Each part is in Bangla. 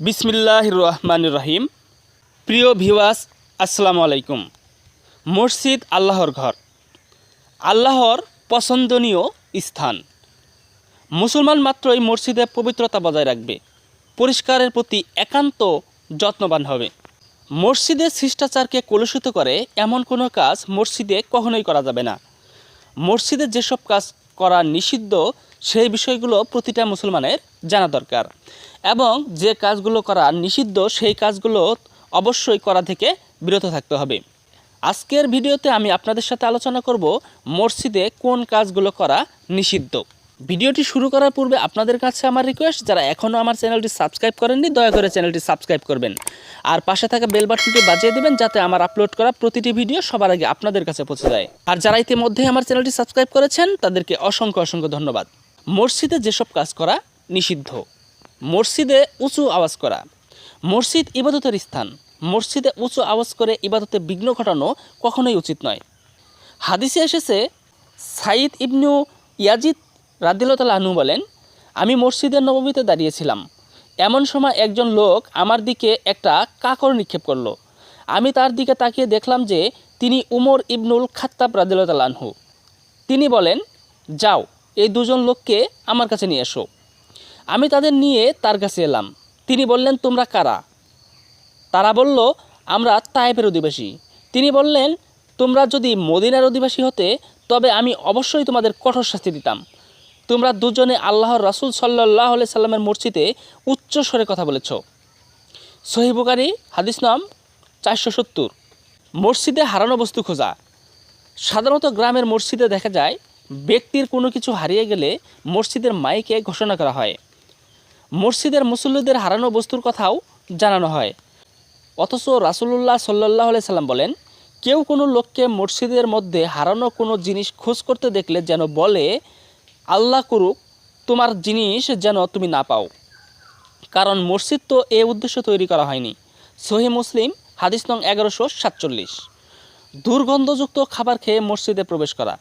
বিসমিল্লাহ রহমান রহিম প্রিয় ভিওয়াস আসসালামু আলাইকুম। মসজিদ আল্লাহর ঘর। আল্লাহর পছন্দনীয় স্থান। মুসলমান মাত্রই মসজিদে পবিত্রতা বজায় রাখবে। পরিষ্কারের প্রতি একান্ত যত্নবান হবে। মসজিদের শিষ্টাচারকে কলুষিত করে এমন কোনো কাজ মসজিদে কখনোই করা যাবে না। মসজিদে যেসব কাজ করা নিষিদ্ধ, সেই বিষয়গুলো প্রতিটা মুসলমানের জানা দরকার। এবং যে কাজগুলো করা নিষিদ্ধ, সেই কাজগুলো অবশ্যই করা থেকে বিরত থাকতে হবে। আজকের ভিডিওতে আমি আপনাদের সাথে আলোচনা করব মসজিদে কোন কাজগুলো করা নিষিদ্ধ। ভিডিওটি শুরু করার পূর্বে আপনাদের কাছে আমার রিকোয়েস্ট যারা এখনও আমার চ্যানেলটি সাবস্ক্রাইব করেননি, দয়া করে চ্যানেলটি সাবস্ক্রাইব করবেন। আর পাশে থাকা বেল বাটনটি বাজিয়ে দেবেন, যাতে আমার আপলোড করা প্রতিটি ভিডিও সবার আগে আপনাদের কাছে পৌঁছে যায়। আর যারা ইতিমধ্যে আমার চ্যানেলটি সাবস্ক্রাইব করেছেন, তাদেরকে অসংখ্য অসংখ্য ধন্যবাদ। মসজিদে যেসব কাজ করা নিষিদ্ধ মসজিদে উঁচু আওয়াজ করা। মসজিদ ইবাদতের স্থান। মসজিদে উঁচু আওয়াজ করে ইবাদতে বিঘ্ন ঘটানো কখনোই উচিত নয়। হাদিসে এসেছে সাইদ ইবনু ইয়াজিদ রাদিল্লাহ আনহু বলেন, আমি মসজিদের নবমীতে দাঁড়িয়েছিলাম। এমন সময় একজন লোক আমার দিকে একটা কাকর নিক্ষেপ করল। আমি তার দিকে তাকিয়ে দেখলাম যে তিনি উমর ইবনুল খাত্তাব রাদিল্লাহ আনহু। তিনি বলেন, যাও, এই দুজন লোককে আমার কাছে নিয়ে এসো। আমি তাদের নিয়ে তার কাছে এলাম। তিনি বললেন, তোমরা কারা? তারা বলল, আমরা তায়েফের অধিবাসী। তিনি বললেন, তোমরা যদি মদিনার অধিবাসী হতে, তবে আমি অবশ্যই তোমাদের কঠোর শাস্তি দিতাম। তোমরা দুজনে আল্লাহর রাসুল সাল্লাহ সাল্লামের মসজিদে উচ্চ স্বরে কথা বলেছ। সহিবুকারী হাদিস নাম চারশো সত্তর। মসজিদে হারানো বস্তু খোঁজা। সাধারণত গ্রামের মসজিদে দেখা যায়, ব্যক্তির কোনো কিছু হারিয়ে গেলে মসজিদের মাইকে ঘোষণা করা হয়। মসজিদের মুসল্লিদের হারানো বস্তুর কথাও জানানো হয়। অথচ রাসুলুল্লাহ সাল্লাহ সাল্লাম বলেন, কেউ কোনো লোককে মসজিদের মধ্যে হারানো কোনো জিনিস খোঁজ করতে দেখলে যেন বলে, আল্লাহ করুক, তোমার জিনিস যেন তুমি না পাও। কারণ মসজিদ তো এ উদ্দেশ্য তৈরি করা হয়নি। সহি মুসলিম, হাদিস নং এগারোশো সাতচল্লিশ। দুর্গন্ধযুক্ত খাবার খেয়ে মসজিদে প্রবেশ করা।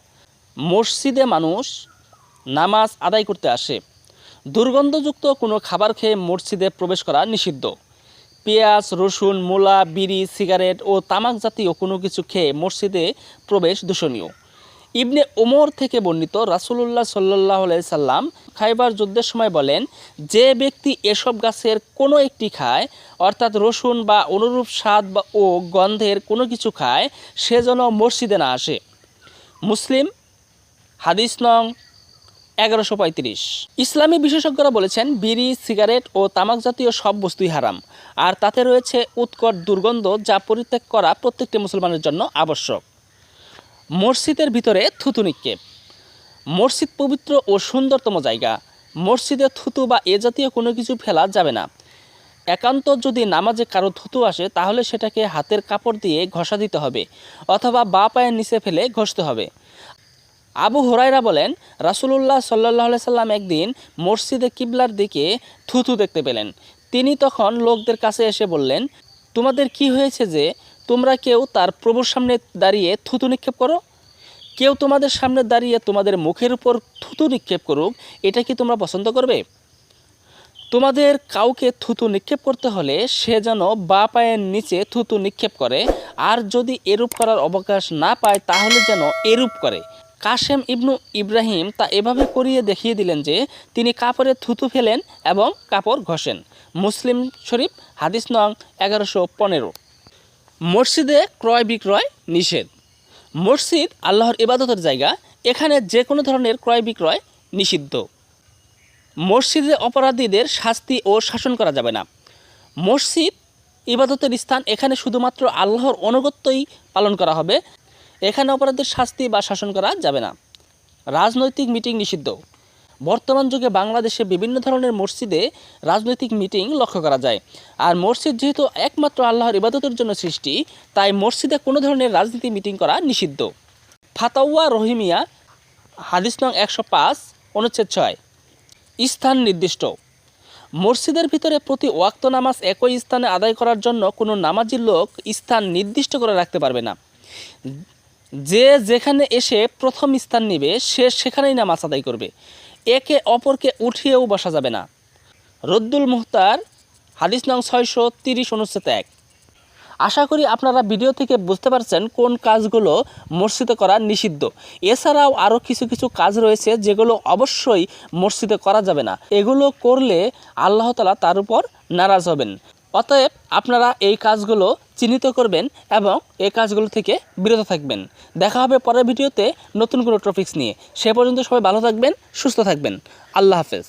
মসজিদে মানুষ নামাজ আদায় করতে আসে। দুর্গন্ধযুক্ত কোনো খাবার খেয়ে মসজিদে প্রবেশ করা নিষিদ্ধ। পেঁয়াজ, রসুন, মূলা, বিড়ি, সিগারেট ও তামাক জাতীয় কোনো কিছু খেয়ে মসজিদে প্রবেশ দূষণীয়। ইবনে ওমর থেকে বর্ণিত রাসুলুল্লাহ সাল্লাহ সাল্লাম খাইবার যুদ্ধের সময় বলেন, যে ব্যক্তি এসব গাছের কোনো একটি খায়, অর্থাৎ রসুন বা অনুরূপ স্বাদ বা ও গন্ধের কোনো কিছু খায়, সে যেন মসজিদে না আসে। মুসলিম, হাদিস নং এগারোশো পঁয়ত্রিশ। ইসলামী বিশেষজ্ঞরা বলেছেন, বিড়ি, সিগারেট ও তামাক জাতীয় সব বস্তুই হারাম। আর তাতে রয়েছে উৎকট দুর্গন্ধ যা পরিত্যাগ করা প্রত্যেকটি মুসলমানের জন্য আবশ্যক। মসজিদের ভিতরে থুতু নিক্ষেপ। মসজিদ পবিত্র ও সুন্দরতম জায়গা। মসজিদে থুতু বা এ জাতীয় কোনো কিছু ফেলা যাবে না। একান্ত যদি নামাজে কারও থুতু আসে, তাহলে সেটাকে হাতের কাপড় দিয়ে ঘষা দিতে হবে, অথবা বা পায়ের নিচে ফেলে ঘষতে হবে। আবু হরাইরা বলেন, রাসুলুল্লাহ সাল্লাহ সাল্লাম একদিন মসজিদে কিবলার দিকে থুথু দেখতে পেলেন। তিনি তখন লোকদের কাছে এসে বললেন, তোমাদের কি হয়েছে যে তোমরা কেউ তার প্রভুর সামনে দাঁড়িয়ে থুতু নিক্ষেপ করো? কেউ তোমাদের সামনে দাঁড়িয়ে তোমাদের মুখের উপর থুতু নিক্ষেপ করুক, এটা কি তোমরা পছন্দ করবে? তোমাদের কাউকে থুতু নিক্ষেপ করতে হলে সে যেন বা পায়ের নিচে থুতু নিক্ষেপ করে, আর যদি এরূপ করার অবকাশ না পায়, তাহলে যেন এরূপ করে। কাশেম ইবনু ইব্রাহিম তা এভাবে করিয়ে দেখিয়ে দিলেন যে তিনি কাপড়ে থুতু ফেলেন এবং কাপড় ঘষেন। মুসলিম শরীফ, হাদিস নং এগারোশো পনেরো। মসজিদে ক্রয় বিক্রয় নিষেধ। মসজিদ আল্লাহর ইবাদতের জায়গা, এখানে যে কোনো ধরনের ক্রয় বিক্রয় নিষিদ্ধ। মসজিদে অপরাধীদের শাস্তি ও শাসন করা যাবে না। মসজিদ ইবাদতের স্থান এখানে শুধুমাত্র আল্লাহর অনুগত্যই পালন করা হবে। এখানে অপরাধীর শাস্তি বা শাসন করা যাবে না। রাজনৈতিক মিটিং নিষিদ্ধ। বর্তমান যুগে বাংলাদেশে বিভিন্ন ধরনের মসজিদে রাজনৈতিক মিটিং লক্ষ্য করা যায়। আর মসজিদ যেহেতু একমাত্র আল্লাহর ইবাদতের জন্য সৃষ্টি, তাই মসজিদে কোনো ধরনের রাজনীতি মিটিং করা নিষিদ্ধ। ফাতাউয়া রহিমিয়া, হাদিস নং একশো পাঁচ, অনুচ্ছেদ ছয়। স্থান নির্দিষ্ট। মসজিদের ভিতরে প্রতি ওয়াক্ত নামাজ একই স্থানে আদায় করার জন্য কোনো নামাজি লোক স্থান নির্দিষ্ট করে রাখতে পারবে না। যে যেখানে এসে প্রথম স্থান নেবে, সে সেখানেই নামাজ আদায় করবে। একে অপরকে উঠিয়েও বসা যাবে না। রদ্দুল মুহতার হাদিস নং ছয়শো তিরিশ অনুচ্ছেদ এক। আশা করি আপনারা ভিডিও থেকে বুঝতে পারছেন কোন কাজগুলো মসজিদে করা নিষিদ্ধ। এছাড়াও আরও কিছু কিছু কাজ রয়েছে যেগুলো অবশ্যই মসজিদে করা যাবে না। এগুলো করলে আল্লাহ তালা তার উপর নারাজ হবেন। অতএব আপনারা এই কাজগুলো চিহ্নিত করবেন এবং এই কাজগুলো থেকে বিরত থাকবেন। দেখা হবে পরের ভিডিওতে নতুন কোনো টপিক্স নিয়ে। সে পর্যন্ত সবাই ভালো থাকবেন, সুস্থ থাকবেন। আল্লাহ হাফেজ।